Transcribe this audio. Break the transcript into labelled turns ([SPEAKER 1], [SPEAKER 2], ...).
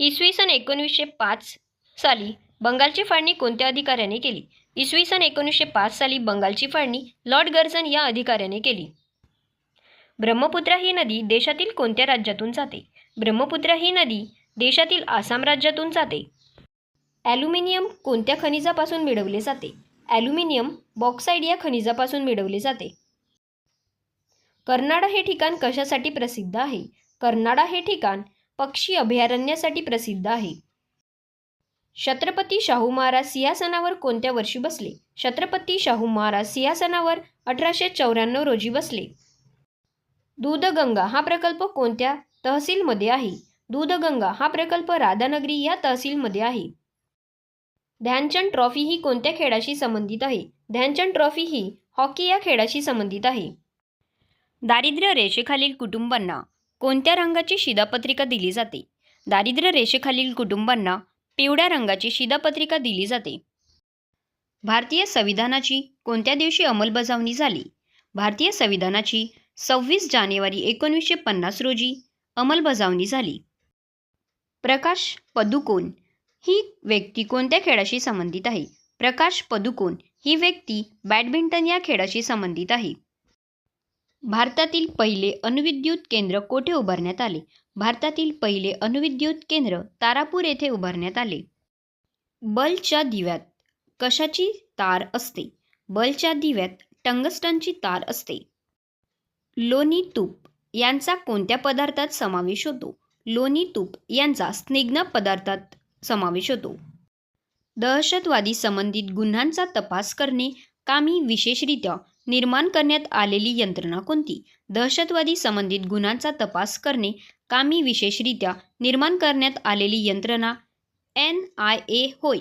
[SPEAKER 1] इसवी सन एकोणीसशे पाच साली बंगालची फाळणी कोणत्या अधिकाऱ्याने केली? इसवी सन एकोणीसशे पाच साली बंगालची फाळणी लॉर्ड गर्जन या अधिकाऱ्याने केली. ब्रह्मपुत्रा ही नदी देशातील कोणत्या राज्यातून जाते? ब्रह्मपुत्रा ही नदी देशातील आसाम राज्यातून जाते. ॲल्युमिनियम कोणत्या खनिजापासून मिळवले जाते? ॲल्युमिनियम बॉक्साईड या खनिजापासून मिळवले जाते. कर्नाडा हे ठिकाण कशासाठी प्रसिद्ध आहे? कर्नाडा हे ठिकाण पक्षी अभयारण्यासाठी प्रसिद्ध आहे. छत्रपती शाहू महाराज सिंहासनावर कोणत्या वर्षी बसले? छत्रपती शाहू महाराज सिंहासनावर अठराशे चौऱ्याण्णव रोजी बसले. दूधगंगा हा प्रकल्प कोणत्या तहसीलमध्ये आहे? दूधगंगा हा प्रकल्प राधानगरी या तहसीलमध्ये आहे. ध्यानचंद ट्रॉफी ही कोणत्या खेळाशी संबंधित आहे? ध्यानचंद ट्रॉफी ही हॉकी या खेळाशी संबंधित आहे. दारिद्र्य रेषेखालील कुटुंबांना कोणत्या रंगाची शिधापत्रिका दिली जाते? दारिद्र्य रेषेखालील कुटुंबांना पिवळ्या रंगाची शिधापत्रिका दिली जाते. भारतीय संविधानाची कोणत्या दिवशी अंमलबजावणी झाली? भारतीय संविधानाची सव्वीस जानेवारी एकोणीसशे पन्नास रोजी अंमलबजावणी झाली. प्रकाश पदुकोण ही व्यक्ती कोणत्या खेळाशी संबंधित आहे? प्रकाश पदुकोण ही व्यक्ती बॅडमिंटन या खेळाशी संबंधित आहे. भारतातील पहिले अणुविद्युत केंद्र कोठे उभारण्यात आले? भारतातील पहिले अणुविद्युत केंद्र तारापूर येथे उभारण्यात आले. बल्बच्या दिव्यात कशाची तार असते? बल्बच्या दिव्यात टंगस्टनची तार असते. लोणी तूप यांचा कोणत्या पदार्थात समावेश होतो? लोणी तूप यांचा स्निग्ध पदार्थात समावेश होतो. दहशतवादी संबंधित गुन्ह्यांचा तपास करणे कामी विशेषरित्या निर्माण करण्यात आलेली यंत्रणा कोणती? दहशतवादी संबंधित गुन्ह्यांचा तपास करणे कामी विशेषरित्या निर्माण करण्यात आलेली यंत्रणा एन आय ए होय.